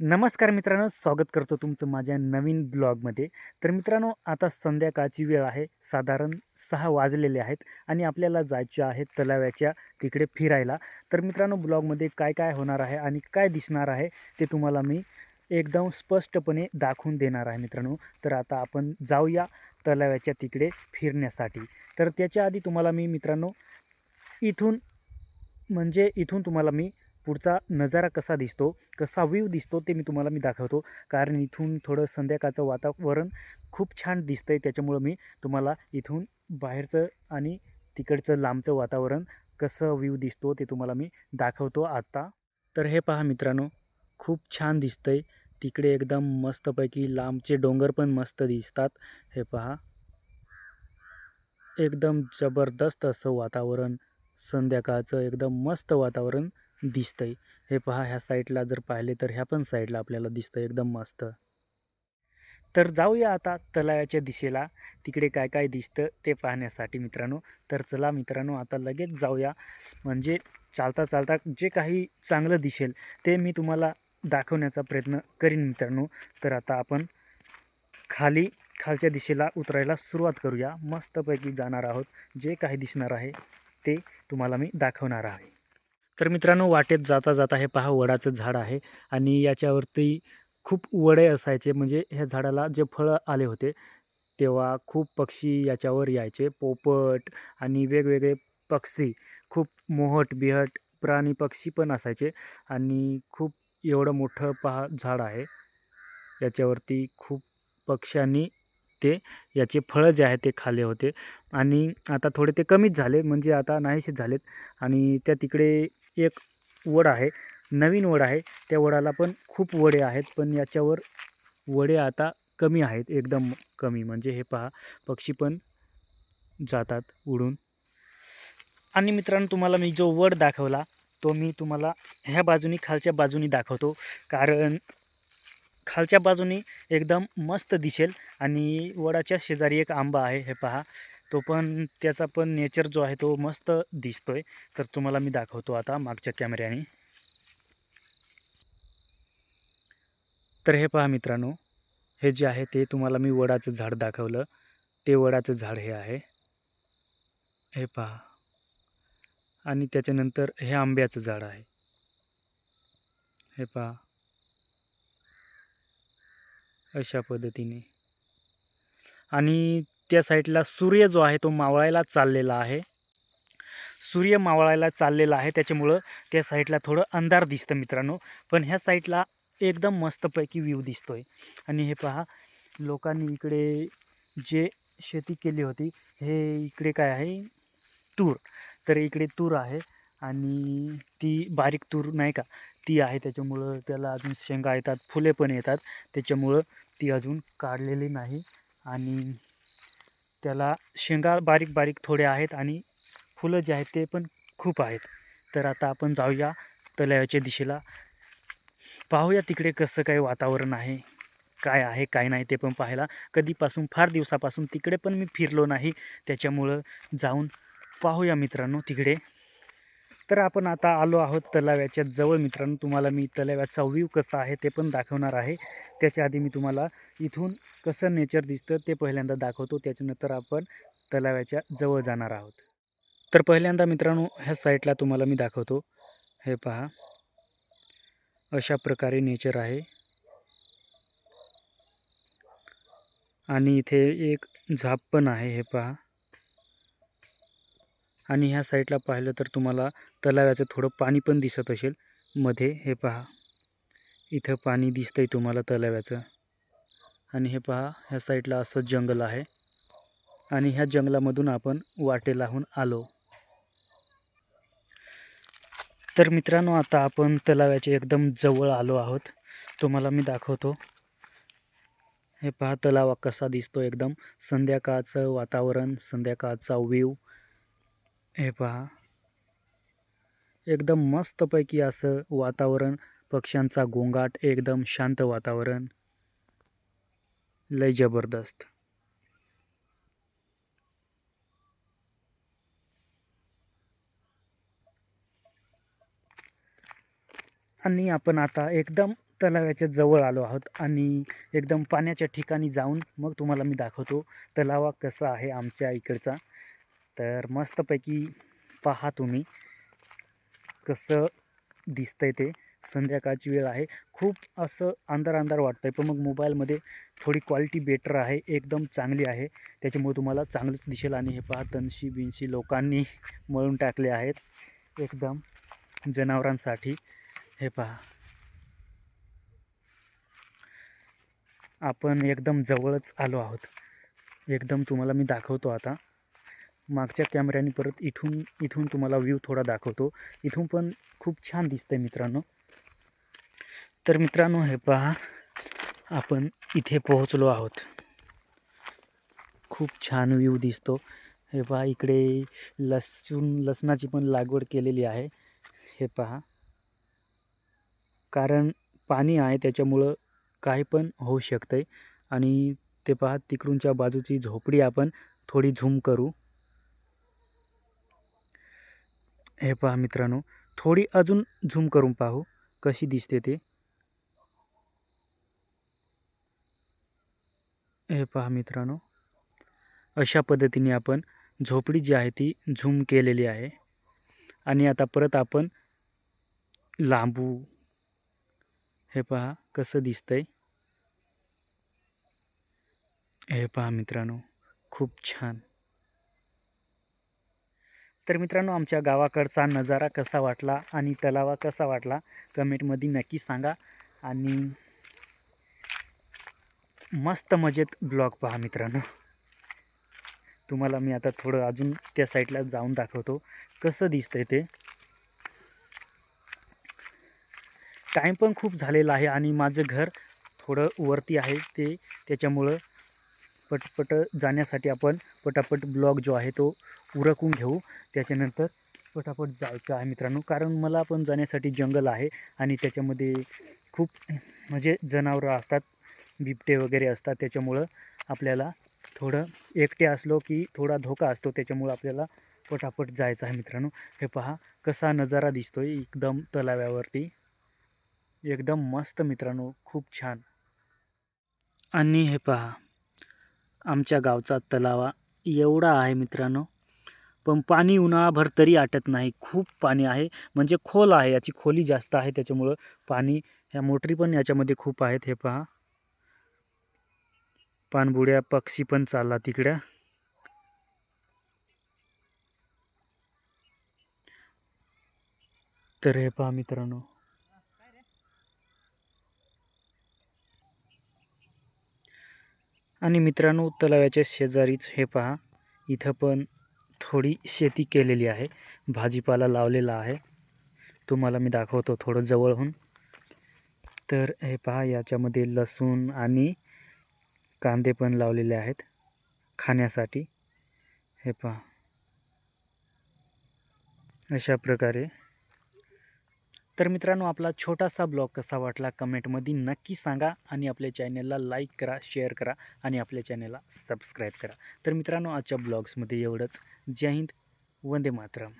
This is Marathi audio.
नमस्कार मित्रांनो स्वागत करतो तुमचं माझ्या नवीन ब्लॉगमध्ये. तर मित्रांनो आता संध्याकाळची वेळ आहे. साधारण सहा वाजलेले आहेत आणि आपल्याला जायचे आहे तलाव्याच्या तिकडे फिरायला. तर मित्रांनो ब्लॉगमध्ये काय काय होणार आहे आणि काय दिसणार आहे ते तुम्हाला मी एकदम स्पष्टपणे दाखवून देणार आहे मित्रांनो. तर आता आपण जाऊया तलाव्याच्या तिकडे फिरण्यासाठी. तर त्याच्या आधी तुम्हाला मी मित्रांनो इथून म्हणजे इथून तुम्हाला मी पुढचा नजारा कसा दिसतो कसा व्ह्यू दिसतो ते मी तुम्हाला मी दाखवतो. कारण इथून थोडं संध्याकाळचं वातावरण खूप छान दिसतं आहे त्याच्यामुळं मी तुम्हाला इथून बाहेरचं आणि तिकडचं लांबचं वातावरण कसं व्ह्यू दिसतो ते तुम्हाला मी दाखवतो आत्ता तर हे पहा मित्रांनो खूप छान दिसतं आहे तिकडे एकदम मस्तपैकी लांबचे डोंगर पण मस्त दिसतात. हे पहा. एकदम जबरदस्त असं वातावरण. संध्याकाळचं एकदम मस्त वातावरण. दिसतंय. हे पहा ह्या साईडला जर पाहिले तर ह्या पण साईडला आपल्याला दिसतं एकदम मस्त. तर जाऊया आता तलावाच्या दिशेला. तिकडे काय काय दिसतं ते पाहण्यासाठी मित्रांनो. तर चला मित्रांनो आता लगेच जाऊया. म्हणजे चालता चालता जे काही चांगलं दिसेल ते मी तुम्हाला दाखवण्याचा प्रयत्न करीन मित्रांनो. तर आता आपण खाली खालच्या दिशेला उतरायला सुरुवात करूया. मस्तपैकी जाणार आहोत. जे काही दिसणार आहे ते तुम्हाला मी दाखवणार आहे. तर मित्रांनो वाटेत जाता जाता हे पहा वडाचं झाड आहे आणि याच्यावरती खूप वडे असायचे. म्हणजे ह्या झाडाला जे फळं आले होते तेव्हा खूप पक्षी याच्यावर यायचे. पोपट आणि वेगवेगळे पक्षी खूप मोहट बिहट प्राणी पक्षी पण असायचे आणि खूप एवढं मोठं पहा झाड आहे. याच्यावरती खूप पक्ष्यांनी ते याचे फळं जे आहे ते खाल्ले होते. आणि आता थोडे ते कमीच झाले म्हणजे आता नाहीसे झालेत. आणि त्या तिकडे एक वड आहे नवीन वड आहे. त्या वडाला पण खूप वडे आहेत पण याच्यावर वडे आता कमी आहेत एकदम कमी. म्हणजे हे पहा पक्षी पण जातात उडून. आणि मित्रांनो तुम्हाला मी जो वड दाखवला तो मी तुम्हाला ह्या बाजूनी खालच्या बाजूनी दाखवतो. कारण खालच्या बाजूनी एकदम मस्त दिसेल. आणि वडाच्या शेजारी एक आंबा आहे हे पहा. तो पण त्याचा पण नेचर जो आहे तो मस्त दिसतो आहे तर तुम्हाला मी दाखवतो आता मागच्या कॅमेऱ्याने. तर हे पहा मित्रांनो हे जे आहे ते तुम्हाला मी वडाचं झाड दाखवलं. ते वडाचं झाड हे आहे. हे पहा. आणि त्याच्यानंतर हे आंब्याचं झाड आहे. हे पहा. अशा पद्धतीने. आणि त्या साईडला सूर्य जो आहे तो मावळायला चाललेला आहे. सूर्य मावळायला चाललेला आहे. त्याच्यामुळं त्या साईडला थोडं अंधार दिसतं मित्रांनो. पण ह्या साईडला एकदम मस्तपैकी व्ह्यू दिसतो आहे आणि हे पहा लोकांनी इकडे जे शेती केली होती हे इकडे काय आहे? तूर. तर इकडे तूर आहे. आणि ती बारीक तूर नाही का? ती आहे. त्याच्यामुळं त्याला अजून शेंगा येतात फुले पण येतात. त्याच्यामुळं ती अजून काढलेली नाही. आणि त्याला शेंगा बारीक बारीक थोडे आहेत आणि फुलं जे आहेत ते पण खूप आहेत. तर आता आपण जाऊया तलावाच्या दिशेला. पाहूया तिकडे कसं काय वातावरण आहे काय आहे काय नाही ते पण पाहायला. कधीपासून फार दिवसापासून तिकडे पण मी फिरलो नाही. त्याच्यामुळं जाऊन पाहूया मित्रांनो तिकडे. तर आपण आता आलो आहोत तलाव्याच्या जवळ. मित्रांनो तुम्हाला मी तलाव्याचा व्ह्यू कसा आहे ते पण दाखवणार आहे. त्याच्या आधी मी तुम्हाला इथून कसं नेचर दिसतं ते पहिल्यांदा दाखवतो. त्याच्यानंतर आपण तलाव्याच्या जवळ जाणार आहोत. तर पहिल्यांदा मित्रांनो ह्या साईडला तुम्हाला मी दाखवतो. हे पहा. अशा प्रकारे नेचर आहे. आणि इथे एक झाप पण आहे. हे पहा. आणि ह्या साईडला पाहिलं तर तुम्हाला तलाव्याचं थोडं पाणी पण दिसत असेल. मध्ये हे पहा. इथं पाणी दिसतंय तुम्हाला तलाव्याचं आणि हे पहा ह्या साईडला असं जंगल आहे. आणि ह्या जंगलामधून आपण वाटेलाहून आलो. तर मित्रांनो आता आपण तलावाचे एकदम जवळ आलो आहोत. तुम्हाला मी दाखवतो. हे पहा तलावा कसा दिसतो एकदम. संध्याकाळचं वातावरण संध्याकाळचा व्ह्यू. हे पहा. एकदम मस्तपैकी असं वातावरण पक्ष्यांचा गोंगाट एकदम शांत वातावरण. लय जबरदस्त. आणि आपण आता एकदम तलावाच्या जवळ आलो आहोत आणि एकदम पाण्याच्या ठिकाणी जाऊन मग तुम्हाला मी दाखवतो तलावा कसा आहे आमच्या इकडचा. तर मस्तपैकी पहा तुम्ही कसं दिसतंय ते. संध्याकाळची वेळ आहे. खूप असं अंधार अंधार वाटतं आहे पण मग मोबाईलमध्ये थोडी क्वालिटी बेटर आहे. एकदम चांगली आहे. त्याच्यामुळे तुम्हाला चांगलंच दिसेल. आणि हे पहा तनशी बिनशी लोकांनी मळून टाकले आहेत. एकदम जनावरांसाठी. हे पहा. आपण एकदम जवळच आलो आहोत. एकदम तुम्हाला मी दाखवतो आता. मागच्या कॅमेऱ्याने परत इथून इथून तुम्हाला व्ह्यू थोडा दाखवतो. इथून पण खूप छान दिसतं आहे मित्रांनो. तर मित्रांनो हे पहा आपण इथे पोहोचलो आहोत. खूप छान व्ह्यू दिसतो. हे पहा इकडे लसूण लसणाची पण लागवड केलेली आहे. हे पहा. कारण पाणी आहे त्याच्यामुळं काही पण होऊ शकतं आहे आणि ते पहा तिकडूनच्या बाजूची झोपडी आपण थोडी झूम करू. हे पहा मित्रांनो थोडी अजून झूम करून पाहू कशी दिसते ते. हे पहा मित्रांनो अशा पद्धतीने आपण झोपडी जी आहे ती झूम केलेली आहे. आणि आता परत आपण लांबू हे पहा कसं दिसतंय. हे पहा मित्रांनो खूप छान. तर मित्रांनो आमच्या गावाकडचा नजारा कसा वाटला आणि तलावा कसा वाटला कमेंटमध्ये नक्की सांगा. आणि मस्त मजेत ब्लॉग पहा मित्रांनो. तुम्हाला मी आता थोडं अजून त्या साईडला जाऊन दाखवतो. कसं दिसतंय ते. टाईम पण खूप झालेला आहे आणि माझं घर थोडं वरती आहे ते त्याच्यामुळं पटपट जाण्यासाठी आपण पटापट ब्लॉग जो आहे तो उरकून घेऊ. त्याच्यानंतर पटापट जायचं आहे मित्रांनो. कारण मला पण जाण्यासाठी जंगल आहे आणि त्याच्यामध्ये खूप म्हणजे जनावरं असतात बिबटे वगैरे असतात. त्याच्यामुळं आपल्याला थोडं एकटे असलो की थोडा धोका असतो. त्याच्यामुळं आपल्याला पटापट जायचं आहे मित्रांनो. हे पहा कसा नजारा दिसतो आहे एकदम तलाव्यावरती एकदम मस्त मित्रांनो. खूप छान. आणि हे पहा. आमच्या गावचा तलावा एवढा आहे मित्रांनो. पण पाणी उन्हाळाभर तरी आटत नाही. खूप पाणी आहे. म्हणजे खोल आहे. याची खोली जास्त आहे. त्याच्यामुळं पाणी ह्या मोटरी पण याच्यामध्ये खूप आहेत. हे पहा. पाणबुड्या पक्षी पण चालला तिकडं. तर हे पहा मित्रांनो. आणि मित्रांनो तलावाच्या शेजारीच हे पहा. इथं पण थोडी शेती केलेली आहे. भाजीपाला लावलेला आहे. तुम्हाला मी दाखवतो थोडं जवळहून. तर हे पहा याच्यामध्ये लसूण आणि कांदे पण लावलेले आहेत खाण्यासाठी. हे पहा. अशा प्रकारे तर मित्रांनो आपला छोटासा ब्लॉग कसा वाटला कमेंटमध्ये नक्की सांगा आणि आपल्या चॅनलला लाईक करा शेअर करा आणि आपल्या चॅनलला सबस्क्राईब करा. तर मित्रांनो आजच्या ब्लॉग्समध्ये एवढंच. जय हिंद वंदे मातरम.